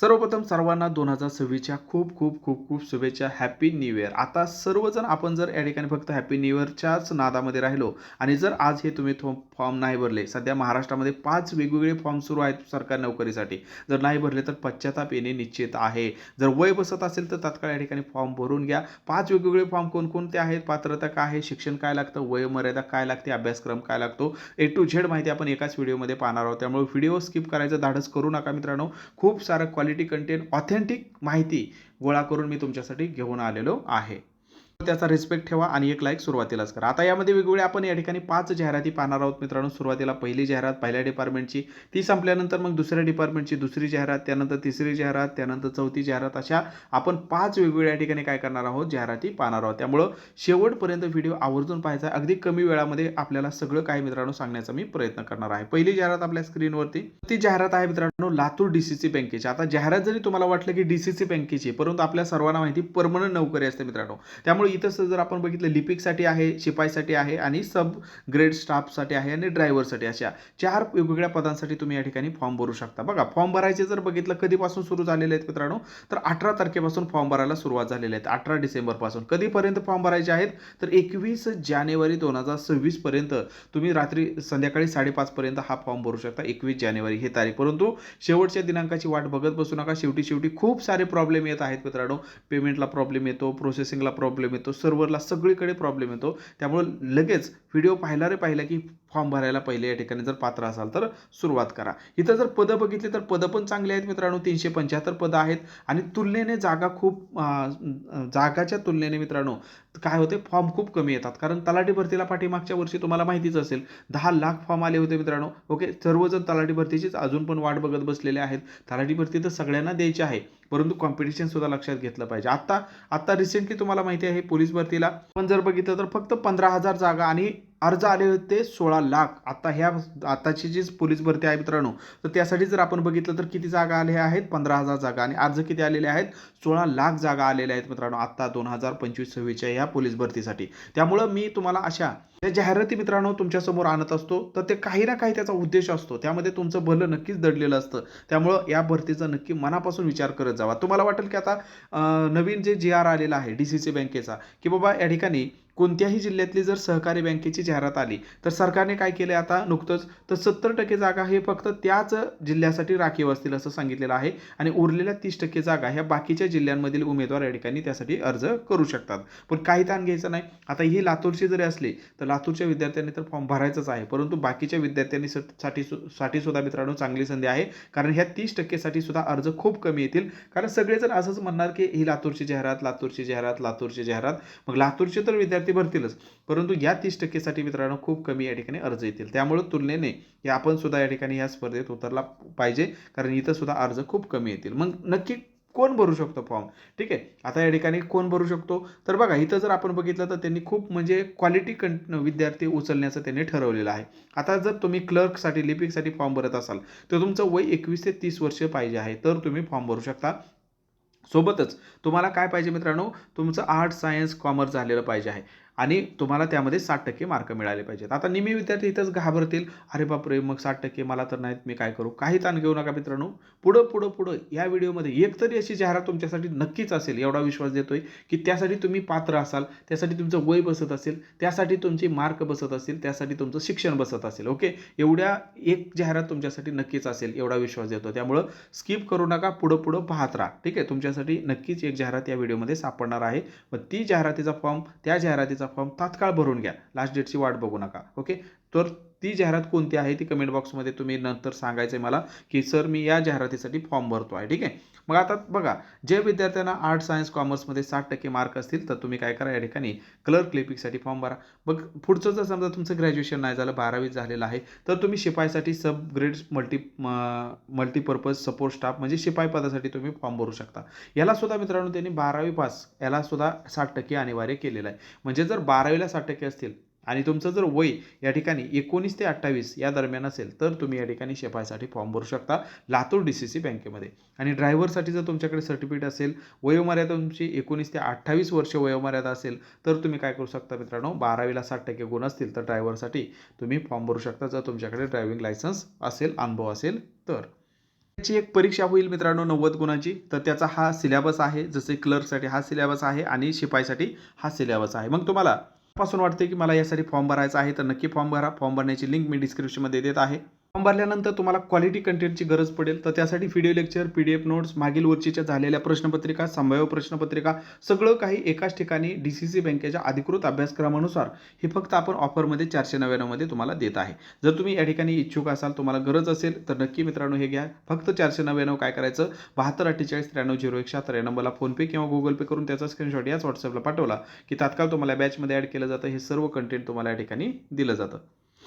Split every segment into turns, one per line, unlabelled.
सर्वप्रथम सर्वांना दोन हजार सव्वीसच्या खूप खूप खूप खूप शुभेच्छा. हॅपी न्यू इयर आता सर्वजण आपण जर या ठिकाणी फक्त हॅपी न्यू इयरच्याच नादामध्ये राहिलो आणि जर आज हे तुम्ही थो फॉर्म नाही भरले सध्या महाराष्ट्रामध्ये पाच वेगवेगळे फॉर्म सुरू आहेत सरकारी नोकरीसाठी. जर नाही भरले तर पश्चाताप येणे निश्चित आहे. जर वय बसत असेल तर तात्काळ या ठिकाणी फॉर्म भरून घ्या. पाच वेगवेगळे फॉर्म कोणकोणते आहेत? पात्रता काय आहे? शिक्षण काय लागतं? वयमर्यादा काय लागते? अभ्यासक्रम काय लागतो? ए टू झेड माहिती आपण एकाच व्हिडिओमध्ये पाहणार आहोत. त्यामुळे व्हिडिओ स्किप करायचं धाडस करू नका मित्रांनो. खूप सारं क्वालिटी कंटेंट ऑथेंटिक माहिती गोळा करून मी तुमच्यासाठी घेऊन आलेलो आहे. त्याचा रिस्पेक्ट ठेवा आणि एक लाईक सुरुवातीलाच करा. आता यामध्ये वेगवेगळे आपण या ठिकाणी पाच जाहिराती पाहणार आहोत मित्रांनो. सुरुवातीला पहिली जाहिरात पहिल्या डिपार्टमेंटची ती संपल्यानंतर मग दुसऱ्या डिपार्टमेंटची दुसरी जाहिरात त्यानंतर तिसरी जाहिरात त्यानंतर चौथी जाहिरात. अशा आपण पाच वेगवेगळ्या ठिकाणी काय करणार आहोत? जाहिराती पाहणार आहोत. त्यामुळं शेवटपर्यंत व्हिडिओ आवर्जून पाहायचा अगदी कमी वेळामध्ये आपल्याला सगळं काही मित्रांनो सांगण्याचा मी प्रयत्न करणार आहे. पहिली जाहिरात आपल्या स्क्रीनवरती ती जाहिरात आहे मित्रांनो लातूर डीसीसी बँकेची आता जाहिरात जरी तुम्हाला वाटलं की डीसीसी बँकेची परंतु आपल्या सर्वांना माहिती परमनंट नोकरी असते मित्रांनो. त्यामुळे इथं जर आपण बघितलं लिपिकसाठी आहे शिपाईसाठी आहे आणि सब ग्रेड स्टाफसाठी आहे आणि ड्रायव्हरसाठी अशा चार वेगवेगळ्या पदांसाठी तुम्ही या ठिकाणी फॉर्म भरू शकता. बघा फॉर्म भरायचे जर बघितलं कधीपासून सुरू झालेले आहेत मित्रांनो? तर अठरा तारखेपासून फॉर्म भरायला सुरुवात झालेली आहेत. अठरा डिसेंबरपासून. कधीपर्यंत फॉर्म भरायचे आहेत? तर एकवीस जानेवारी दोन हजार सव्वीसपर्यंत तुम्ही रात्री संध्याकाळी साडेपाचपर्यंत हा फॉर्म भरू शकता. एकवीस जानेवारी हे तारीख. परंतु शेवटच्या दिनांकाची वाट बघत बसू नका. शेवटी शेवटी खूप सारे प्रॉब्लेम येत आहेत मित्रांनो. पेमेंटला प्रॉब्लेम येतो प्रोसेसिंगला प्रॉब्लेम येतो. सर्व्हरला सगळीकडे प्रॉब्लेम येतो. त्यामुळं लगेच व्हिडिओ पाहिला रे पाहिला की फॉर्म भरायला पहिले या ठिकाणी जर पात्र असाल तर सुरुवात करा. इथं जर पदं बघितली तर पदं पण चांगली आहेत मित्रांनो तीनशे पंच्याहत्तर पदं आहेत. आणि तुलनेने जागा खूप जागाच्या तुलनेने मित्रांनो काय होते? फॉर्म खूप कमी येतात. कारण तलाठी भरतीला पाठीमागच्या वर्षी तुम्हाला माहितीच असेल दहा लाख फॉर्म आले होते मित्रांनो. ओके? सर्वजण तलाठी भरतीचीच अजून पण वाट बघत बसलेले आहेत. तलाठी भरती तर सगळ्यांना द्यायची आहे परंतु कॉम्पिटिशन सुद्धा लक्षात घेतलं पाहिजे. आत्ता आत्ता रिसेंटली तुम्हाला माहिती आहे पोलीस भरतीला. पण जर बघितलं तर फक्त पंधरा हजार जागा आणि अर्ज आले होते सोळा लाख. आता ह्या आताची जी पोलीस भरती आहे मित्रांनो तर त्यासाठी जर आपण बघितलं तर किती जागा आल्या आहेत? पंधरा हजार जागा. आणि अर्ज किती आलेले आहेत? सोळा लाख जागा आलेल्या आहेत मित्रांनो आत्ता दोन हजार पंचवीस सव्वीसच्या ह्या पोलीस भरतीसाठी. त्यामुळं मी तुम्हाला अशा त्या जाहिराती मित्रांनो तुमच्यासमोर आणत असतो तर ते काही ना काही त्याचा उद्देश असतो. त्यामध्ये तुमचं भलं नक्कीच दडलेलं असतं. त्यामुळं या भरतीचा नक्की मनापासून विचार करत जावा. तुम्हाला वाटेल की आता नवीन जे जी आर आलेला आहे डी सी सी बँकेचा की बाबा या ठिकाणी कोणत्याही जिल्ह्यातली जर सहकारी बँकेची जाहिरात आली तर सरकारने काय केले आता? नुकतंच तर सत्तर टक्के जागा हे फक्त त्याच जिल्ह्यासाठी राखीव असतील असं सांगितलेलं आहे आणि उरलेल्या तीस टक्के जागा ह्या बाकीच्या जिल्ह्यांमधील उमेदवार या ठिकाणी त्यासाठी अर्ज करू शकतात. पण काही ताण घ्यायचं नाही. आता ही लातूरची जरी असली तर लातूरच्या विद्यार्थ्यांनी तर फॉर्म भरायचाच आहे. परंतु बाकीच्या विद्यार्थ्यांनी स- साठी साठी सुद्धा मित्रांनो चांगली संधी आहे. कारण ह्या तीस टक्केसाठी सुद्धा अर्ज खूप कमी येतील. कारण सगळेजण असंच म्हणणार की ही लातूरची जाहिरात लातूरची जाहिरात लातूरची जाहिरात. मग लातूरचे तर विद्यार्थी भरतीलच. परंतु या तीस टक्केसाठी मित्रांनो खूप कमी या ठिकाणी अर्ज येतील. त्यामुळे तुलनेने की आपण सुद्धा या ठिकाणी या स्पर्धेत उतरला पाहिजे कारण इथं सुद्धा अर्ज खूप कमी येतील. मग नक्की कोण भरू शकतो फॉर्म? ठीक आहे? आता या ठिकाणी कोण भरू शकतो? तर बघा इथं जर आपण बघितलं तर त्यांनी खूप म्हणजे क्वालिटी कं विद्यार्थी उचलण्याचं त्यांनी ठरवलेलं आहे. आता जर तुम्ही क्लर्कसाठी लिपिकसाठी फॉर्म भरत असाल तर तुमचं वय एकवीस ते तीस वर्ष पाहिजे आहे. तर तुम्ही फॉर्म भरू शकता. सोबतच तुम्हाला काय पाहिजे मित्रांनो? तुमचं आर्ट सायन्स कॉमर्स झालेलं पाहिजे आहे. आणि तुम्हाला त्यामध्ये साठ टक्के मार्क मिळाले पाहिजेत. आता निमी विद्यार्थी इथंच घाबरतील. अरे बापरे मग साठ टक्के मला तर नाहीत मी काय करू? काही ताण घेऊ नका मित्रांनो. पुढं पुढं पुढं या व्हिडिओमध्ये एक तरी अशी जाहिरात तुमच्यासाठी नक्कीच असेल एवढा विश्वास देतोय की त्यासाठी तुम्ही पात्र असाल त्यासाठी तुमचं वय बसत असेल त्यासाठी तुमची मार्क बसत असेल त्यासाठी तुमचं शिक्षण बसत असेल ओके? एवढ्या एक जाहिरात तुमच्यासाठी नक्कीच असेल एवढा विश्वास देतो त्यामुळं स्किप करू नका पुढं पुढं पाहत राहा ठीक आहे? तुमच्यासाठी नक्कीच एक जाहिरात या व्हिडिओमध्ये सापडणार आहे. मग ती जाहिरातीचा फॉर्म त्या जाहिरातीचा फॉर्म तात्काळ भरून घ्या. लास्ट डेटची वाट बघू नका. ओके तर ती जाहिरात कोणती आहे? ती कमेंट बॉक्समध्ये तुम्ही नंतर सांगायचं आहे मला की सर मी या जाहिरातीसाठी फॉर्म भरतो आहे ठीक आहे? मग आता बघा जे विद्यार्थ्यांना आर्ट सायन्स कॉमर्समध्ये साठ टक्के मार्क असतील तर तुम्ही काय करा या ठिकाणी क्लर्क लिपिकसाठी फॉर्म भरा. मग पुढचं जर समजा तुमचं ग्रॅज्युएशन नाही झालं बारावीत झालेलं आहे तर तुम्ही शिपाईसाठी sub grade multi multipurpose support staff म्हणजे शिपाई पदासाठी तुम्ही फॉर्म भरू शकता. याला सुद्धा मित्रांनो त्यांनी बारावी पास याला सुद्धा साठ टक्के अनिवार्य केलेलं आहे. म्हणजे जर बारावीला साठ टक्के असतील आणि तुमचं जर वय या ठिकाणी एकोणीस ते अठ्ठावीस या दरम्यान असेल तर तुम्ही या ठिकाणी शेफायसाठी फॉर्म भरू शकता लातूर डी सी सी बँकेमध्ये. आणि ड्रायव्हरसाठी जर तुमच्याकडे सर्टिफिकेट असेल वयोमर्यादा तुमची एकोणीस ते अठ्ठावीस वर्ष वयोमर्यादा असेल तर तुम्ही काय करू शकता मित्रांनो? बारावीला साठ टक्के गुण असतील तर ड्रायव्हरसाठी तुम्ही फॉर्म भरू शकता जर तुमच्याकडे ड्रायव्हिंग लायसन्स असेल अनुभव असेल तर. त्याची एक परीक्षा होईल मित्रांनो नव्वद गुणांची. तर त्याचा हा सिलेबस आहे जसे क्लर्कसाठी हा सिलेबस आहे आणि शिपाईसाठी हा सिलेबस आहे. मग तुम्हाला पासून वाटते की मला यासाठी फॉर्म भरायचा आहे. तर नक्की फॉर्म भरा. फॉर्म भरण्याची लिंक मी डिस्क्रिप्शनमध्ये देत आहे. फॉर्म भरल्यानंतर तुम्हाला क्वालिटी कंटेंटची गरज पडेल. तर त्यासाठी video lecture P D F notes मागील वर्षीच्या झालेल्या प्रश्नपत्रिका संभाव्य प्रश्नपत्रिका सगळं काही एकाच ठिकाणी डी सी सी बँकेच्या अधिकृत अभ्यासक्रमानुसार हे फक्त आपण ऑफरमध्ये चारशे नव्याण्णवमध्ये तुम्हाला देत आहे. जर तुम्ही या ठिकाणी इच्छुक असाल तुम्हाला गरज असेल तर नक्की मित्रांनो हे घ्या. फक्त चारशे नव्याण्णव काय करायचं? बहात्तर अठ्ठेचाळीस त्र्याण्णव झिरो एक शहात्तर या नंबरला फोनपे किंवा गुगल पे करून त्याचा स्क्रीनशॉट याच व्हॉट्सअपला पाठवला की तात्काळ तुम्हाला बॅचमध्ये ॲड केलं जातं. हे सर्व कंटेंट तुम्हाला या ठिकाणी दिलं जातं.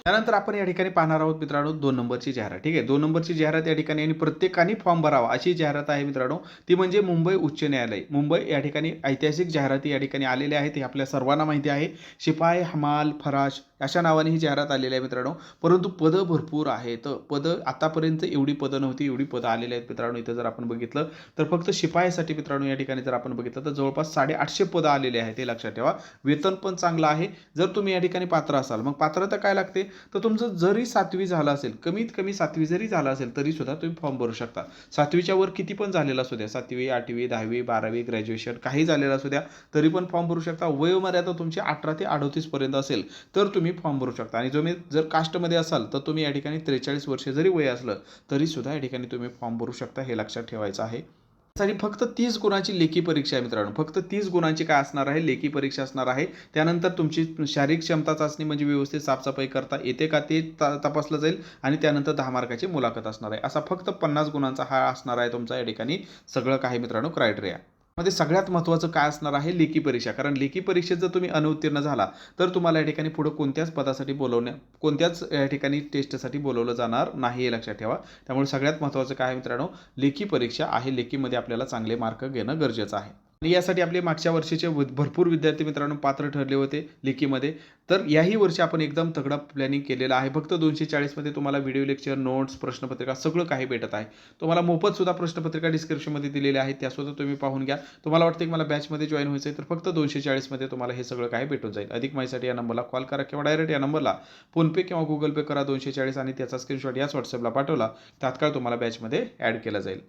त्यानंतर आपण या ठिकाणी पाहणार आहोत मित्रांनो दोन नंबरची जाहिरात. ठीक आहे? दोन नंबरची जाहिरात या ठिकाणी आणि प्रत्येकाने फॉर्म भरावा अशी जाहिरात आहे मित्रांनो. ती म्हणजे मुंबई उच्च न्यायालय. मुंबई या ठिकाणी ऐतिहासिक जाहिराती या ठिकाणी आलेल्या आहेत. हे आपल्या सर्वांना माहिती आहे. शिपाई हमाल फराश अशा नावाने ही जाहिरात आलेली आहे मित्रांनो. परंतु पदं भरपूर आहेत. पदं आतापर्यंत एवढी पदं नव्हती एवढी पदं आलेली आहेत मित्रांनो इथं जर आपण बघितलं तर फक्त शिपायासाठी मित्रांनो या ठिकाणी जर आपण बघितलं तर जवळपास साडेआठशे पदं आलेली आहेत हे लक्षात ठेवा. वेतन पण चांगलं आहे. जर तुम्ही या ठिकाणी पात्र असाल मग पात्रता काय लागते? तर तुमचं जरी सातवी झालं असेल कमीत कमी सातवी जरी झालं असेल तरी सुद्धा तुम्ही फॉर्म भरू शकता. सातवीच्या वर किती पण झालेला असू द्या सातवी आठवी दहावी बारावी ग्रॅज्युएशन काही झालेलं असू द्या तरी पण फॉर्म भरू शकता. वयोमर्यादा तुमची अठरा ते अडोतीसपर्यंत असेल तर तुम्ही तुम्ही फॉर्म भरू शकता. आणि तुम्ही जर कास्टमध्ये असाल तर तुम्ही या ठिकाणी त्रेचाळीस वर्ष जरी वय असलं तरी सुद्धा या ठिकाणी तुम्ही फॉर्म भरू शकता हे लक्षात ठेवायचं आहे. साठी फक्त तीस गुणांची लेखी परीक्षा आहे मित्रांनो. फक्त तीस गुणांची काय असणार आहे? लेखी परीक्षा असणार आहे. त्यानंतर तुमची शारीरिक क्षमता चाचणी म्हणजे व्यवस्थित साफसफाई करता येते का ते तपासलं जाईल. आणि त्यानंतर दहा मार्काची मुलाखत असणार आहे. असा फक्त पन्नास गुणांचा हा असणार आहे तुमचा या ठिकाणी सगळं काही मित्रांनो क्रायटेरिया मध्ये सगळ्यात महत्त्वाचं काय असणार आहे? लेखी परीक्षा. कारण लेखी परीक्षेत जर तुम्ही अनुत्तीर्ण झाला तर तुम्हाला या ठिकाणी पुढे कोणत्याच पदासाठी बोलवण्या कोणत्याच या ठिकाणी टेस्टसाठी बोलवलं जाणार नाही हे लक्षात ठेवा. त्यामुळे सगळ्यात महत्त्वाचं काय आहे मित्रांनो? लेखी परीक्षा आहे. लेखीमध्ये आपल्याला चांगले मार्क घेणं गरजेचं आहे. आणि यासाठी आपले मागच्या वर्षीचे भरपूर विद्यार्थी मित्रांनो पात्र ठरले होते लेखीमध्ये. तर याही वर्षी आपण एकदम तगडा प्लॅनिंग केलेला आहे. फक्त दोनशे चाळीसमध्ये तुम्हाला व्हिडिओ लेक्चर नोट्स प्रश्नपत्रिका सगळं काही भेटत आहे. तुम्हाला मोफतसुद्धा प्रश्नपत्रिका डिस्क्रिप्शनमध्ये दिलेल्या आहेत. त्यासुद्धा तुम्ही पाहून घ्या. तुम्हाला वाटतं की मला बॅचमध्ये जॉईन व्हायचं आहे तर फक्त दोनशे चाळीसमध्ये तुम्हाला हे सगळं काही भेटून जाईल. अधिक माहितीसाठी या नंबरला कॉल करा किंवा डायरेक्ट या नंबरला फोनपे किंवा गुगल पे करा दोनशे चाळीस आणि त्याचा स्क्रीनशॉट याच व्हॉट्सअपला पाठवला. तात्काळ तुम्हाला बॅचमध्ये ॲड केला जाईल.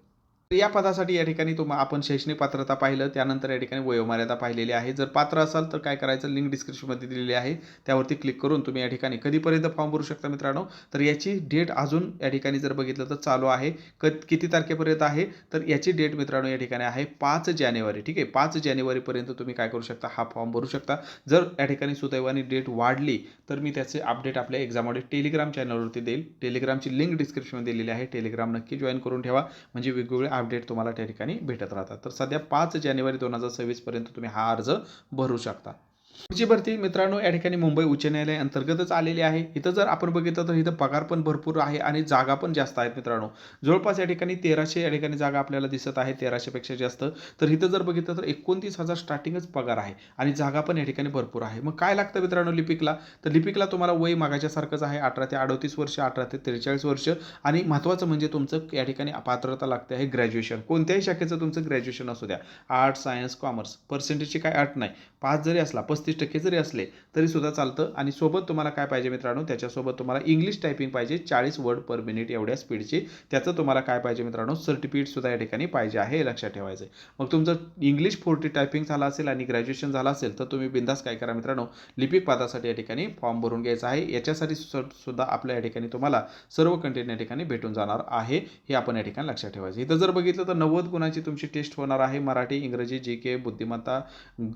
तर या पदासाठी या ठिकाणी तुम्हा आपण शैक्षणिक पात्रता पाहिलं त्यानंतर या ठिकाणी वयोमर्यादा पाहिलेली आहे. जर पात्र असाल तर काय करायचं? लिंक डिस्क्रिप्शनमध्ये दिलेली आहे. त्यावरती क्लिक करून तुम्ही या ठिकाणी कधीपर्यंत फॉर्म भरू शकता मित्रांनो? तर याची डेट अजून या ठिकाणी जर बघितलं तर चालू आहे. क किती तारखेपर्यंत आहे? तर याची डेट मित्रांनो या ठिकाणी आहे पाच जानेवारी. ठीक आहे? पाच जानेवारीपर्यंत तुम्ही काय करू शकता? हा फॉर्म भरू शकता. जर या ठिकाणी सुदैवाने डेट वाढली तर मी त्याचे अपडेट आपल्या एक्झाममध्ये टेलिग्राम चॅनलवरती देईल. टेलिग्रामची लिंक डिस्क्रिप्शनमध्ये दिलेली आहे. टेलिग्राम नक्की जॉईन करून ठेवा. म्हणजे वेगवेगळे अपडेट तुम्हाला त्या ठिकाणी भेटत राहतात. तर सध्या पाच जानेवारी दोन हजार सव्वीसपर्यंत तुम्ही हा अर्ज भरू शकता. पुढची भरती मित्रांनो या ठिकाणी मुंबई उच्च न्यायालय अंतर्गतच आलेली आहे. इथं जर आपण बघितलं तर इथं पगार पण भरपूर आहे आणि जागा पण जास्त आहेत मित्रांनो. जवळपास या ठिकाणी तेराशे या ठिकाणी जागा आपल्याला दिसत आहे तेराशेपेक्षा जास्त. तर इथं जर बघितलं तर एकोणतीस हजार स्टार्टिंगच पगार आहे आणि जागा पण या ठिकाणी भरपूर आहे. मग काय लागतं मित्रांनो लिपिकला? तर लिपिकला तुम्हाला वय मागाच्यासारखंच आहे अठरा ते अडतीस वर्ष अठरा ते त्रेचाळीस वर्ष. आणि महत्त्वाचं म्हणजे तुमचं या ठिकाणी पात्रता लागते आहे ग्रॅज्युएशन. कोणत्याही शाखेचं तुमचं ग्रॅज्युएशन असू द्या. Arts science commerce. पर्सेंटेजची काय अट नाही. पाच जरी असला पस्तीस टक्के जरी असले तरी सुद्धा चालतं. आणि सोबत तुम्हाला काय पाहिजे मित्रांनो? त्याच्यासोबत तुम्हाला इंग्लिश टायपिंग पाहिजे. चाळीस वर्ड पर मिनिट एवढ्या स्पीडची त्याचं तुम्हाला काय पाहिजे मित्रांनो? सर्टिफिकेट सुद्धा या ठिकाणी पाहिजे आहे हे लक्षात ठेवायचं आहे मग तुमचं इंग्लिश फोर्टी टायपिंग झालं असेल आणि ग्रॅज्युएशन झालं असेल तर तुम्ही बिंदास काय करा मित्रांनो? लिपिक पदासाठी या ठिकाणी फॉर्म भरून घ्यायचा आहे. याच्यासाठी सुद्धा आपल्या या ठिकाणी तुम्हाला सर्व कंटेंट या ठिकाणी भेटून जाणार आहे हे आपण या ठिकाणी लक्षात ठेवायचं. इथं जर बघितलं तर नव्वद गुणाची तुमची टेस्ट होणार आहे. मराठी इंग्रजी जी के बुद्धिमत्ता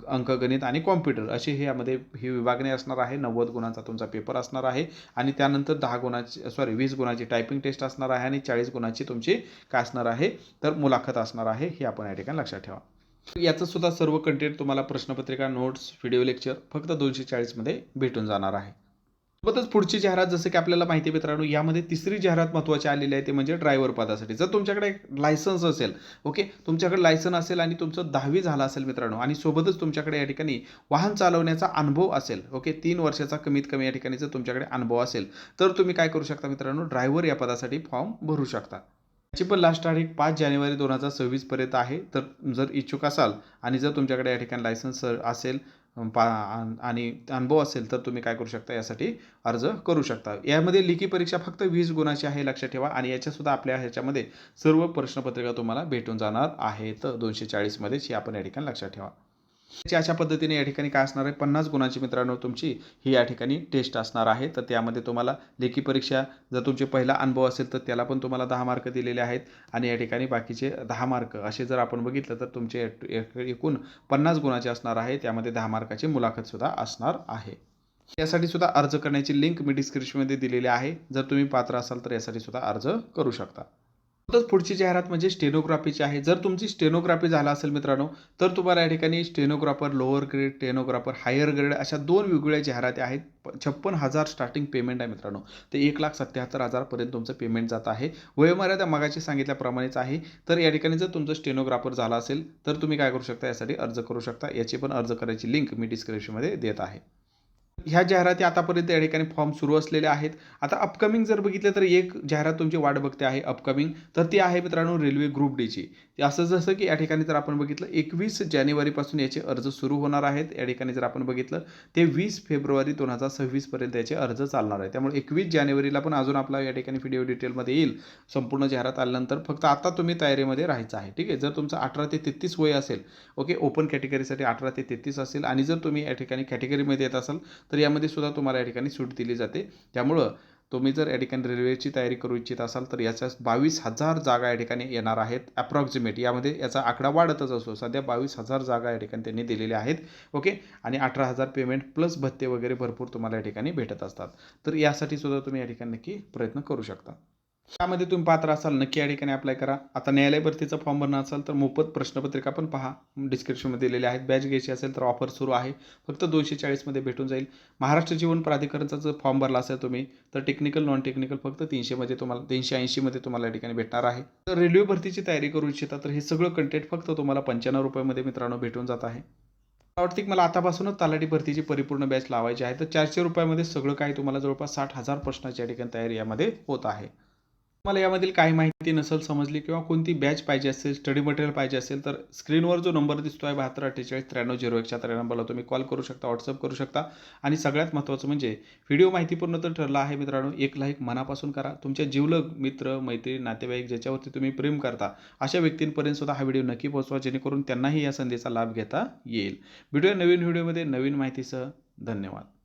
अंकगणित आणि कॉम्प्युटर अशी हे यामध्ये ही विभागणी असणार आहे. नव्वद गुणांचा तुमचा पेपर असणार आहे. आणि त्यानंतर दहा गुणाची सॉरी वीस गुणाची टायपिंग टेस्ट असणार आहे आणि चाळीस गुणाची तुमची काय असणार आहे? तर मुलाखत असणार आहे हे आपण या ठिकाणी लक्षात ठेवा. याचं सुद्धा सर्व कंटेंट तुम्हाला प्रश्नपत्रिका नोट्स व्हिडिओ लेक्चर फक्त दोनशे चाळीसमध्ये भेटून जाणार आहे. सोबतच पुढची जाहिरात जसं की आपल्याला माहिती आहे मित्रांनो यामध्ये तिसरी जाहिरात महत्त्वाची आलेली आहे ते म्हणजे ड्रायव्हर पदासाठी. जर तुमच्याकडे लायसन्स असेल ओके तुमच्याकडे लायसन असेल आणि तुमचं दहावी झालं असेल मित्रांनो आणि सोबतच तुमच्याकडे या ठिकाणी वाहन चालवण्याचा अनुभव असेल ओके तीन वर्षाचा कमीत कमी या ठिकाणी जर तुमच्याकडे अनुभव असेल तर तुम्ही काय करू शकता मित्रांनो? ड्रायव्हर या पदासाठी फॉर्म भरू शकता. याची पण लास्ट तारीख पाच जानेवारी दोन हजार सव्वीसपर्यंत आहे. तर जर इच्छुक असाल आणि जर तुमच्याकडे या ठिकाणी लायसन्स असेल पा आणि अनुभव असेल तर तुम्ही काय करू शकता? यासाठी अर्ज करू शकता. यामध्ये लिखी परीक्षा फक्त वीस गुणाची आहे लक्षात ठेवा. आणि याच्यासुद्धा आपल्या ह्याच्यामध्ये सर्व प्रश्नपत्रिका तुम्हाला भेटून जाणार आहेत. दोनशे चाळीसमध्येच ही आपण या ठिकाणी लक्षात ठेवा. अशा पद्धतीने या ठिकाणी काय असणार आहे? पन्नास गुणांची मित्रांनो तुमची ही या ठिकाणी टेस्ट असणार आहे. तर त्यामध्ये तुम्हाला लेखी परीक्षा जर तुमचे पहिला अनुभव असेल तर त्याला पण तुम्हाला दहा मार्क दिलेले आहेत. आणि या ठिकाणी बाकीचे दहा मार्क असे जर आपण बघितलं तर तुमचे एकूण पन्नास गुणाचे असणार आहे. त्यामध्ये दहा मार्काची मुलाखतसुद्धा असणार आहे. यासाठी सुद्धा अर्ज करण्याची लिंक मी डिस्क्रिप्शनमध्ये दिलेली आहे. जर तुम्ही पात्र असाल तर यासाठी सुद्धा अर्ज करू शकता. पुढची जाहिरात म्हणजे स्टेनोग्राफीची आहे. जर तुमची स्टेनोग्राफी झाला असेल मित्रांनो तर तुम्हाला या ठिकाणी stenographer lower grade stenographer higher grade अशा दोन वेगवेगळ्या जाहिराती आहेत. छप्पन हजार स्टार्टिंग पेमेंट आहे मित्रांनो. ते एक लाख सत्याहत्तर हजारपर्यंत तुमचं पेमेंट जात आहे. वयोमर्यादा मगाशी सांगितल्याप्रमाणेच आहे. तर या ठिकाणी जर तुमचं स्टेनोग्राफर झाला असेल तर तुम्ही काय करू शकता? यासाठी अर्ज करू शकता. याची पण अर्ज करायची लिंक मी डिस्क्रिप्शनमध्ये देत आहे. ह्या जाहिराती आतापर्यंत या ठिकाणी फॉर्म सुरू असलेले आहेत. आता अपकमिंग जर बघितलं तर एक जाहिरात तुमची वाट बघते आहे अपकमिंग तर ती आहे मित्रांनो रेल्वे ग्रुप डीची असं जसं की या ठिकाणी जर आपण बघितलं एकवीस जानेवारीपासून याचे अर्ज सुरू होणार आहेत. या ठिकाणी जर आपण बघितलं ते वीस फेब्रुवारी दोन हजार सव्वीसपर्यंत याचे अर्ज चालणार आहे त्यामुळे एकवीस जानेवारीला पण अजून आपला या ठिकाणी व्हिडिओ डिटेलमध्ये येईल. संपूर्ण जाहिरात आल्यानंतर फक्त आता तुम्ही तयारीमध्ये राहायचं आहे. ठीक आहे? जर तुमचं अठरा ते तेहतीस वय असेल ओके ओपन कॅटेगरीसाठी अठरा ते तेहतीस असेल. आणि जर तुम्ही या ठिकाणी कॅटेगरीमध्ये येत असाल तर यामध्ये सुद्धा तुम्हाला या ठिकाणी सूट दिली जाते. त्यामुळं तुम्ही जर या ठिकाणी रेल्वेची तयारी करू इच्छित असाल तर याच्या बावीस हजार जागा या ठिकाणी येणार आहेत अप्रॉक्सिमेट यामध्ये याचा आकडा वाढतच असतो. सध्या बावीस हजार जागा या ठिकाणी त्यांनी दिलेल्या आहेत. ओके? आणि अठरा हजार पेमेंट प्लस भत्ते वगैरे भरपूर तुम्हाला या ठिकाणी भेटत असतात. तर यासाठी सुद्धा तुम्ही या ठिकाणी नक्की प्रयत्न करू शकता. त्यामध्ये तुम्ही पात्र असाल नक्की या ठिकाणी अप्लाय करा. आता न्यायालय भरतीचा फॉर्म भरणार असाल तर मोफत प्रश्नपत्रिका पण पहा. डिस्क्रिप्शनमध्ये दिलेले आहेत. बॅच घ्यायची असेल तर ऑफर सुरू आहे. फक्त दोनशे चाळीसमध्ये भेटून जाईल. महाराष्ट्र जीवन प्राधिकरणचा जर फॉर्म भरला असेल तुम्ही तर टेक्निकल नॉन टेक्निकल फक्त तीनशेमध्ये तुम्हाला तीनशे ऐंशीमध्ये तुम्हाला या ठिकाणी भेटणार आहे. तर रेल्वे भरतीची तयारी करू इच्छिता तर हे सगळं कंटेंट फक्त तुम्हाला पंच्याण्णव रुपयामध्ये मित्रांनो भेटून जात आहे. वाटते की मला आतापासूनच तलाठी भरतीची परिपूर्ण बॅच लावायची आहे. तर चारशे रुपयामध्ये सगळं काही तुम्हाला जवळपास साठ हजार प्रश्नाच्या ठिकाणी तयारी यामध्ये होत आहे. तुम्हाला यामधील काही माहिती नसेल समजली किंवा कोणती बॅच पाहिजे असेल स्टडी मटेरियल पाहिजे असेल तर स्क्रीनवर जो नंबर दिसतो आहे बहात्तर अठ्ठेचाळीस त्र्याण्णव झिरो एकच्या त्या नंबरला तुम्ही कॉल करू शकता व्हॉट्सअप करू शकता. आणि सगळ्यात महत्त्वाचं म्हणजे व्हिडिओ माहितीपूर्ण तर ठरला आहे मित्रांनो एक लाईक मनापासून करा. तुमच्या जीवलग मित्र मैत्रीण नातेवाईक ज्याच्यावरती तुम्ही प्रेम करता अशा व्यक्तींपर्यंत सुद्धा हा व्हिडिओ नक्की पोहोचवा जेणेकरून त्यांनाही या संधीचा लाभ घेता येईल. व्हिडिओ नवीन व्हिडिओमध्ये नवीन माहितीसह. धन्यवाद.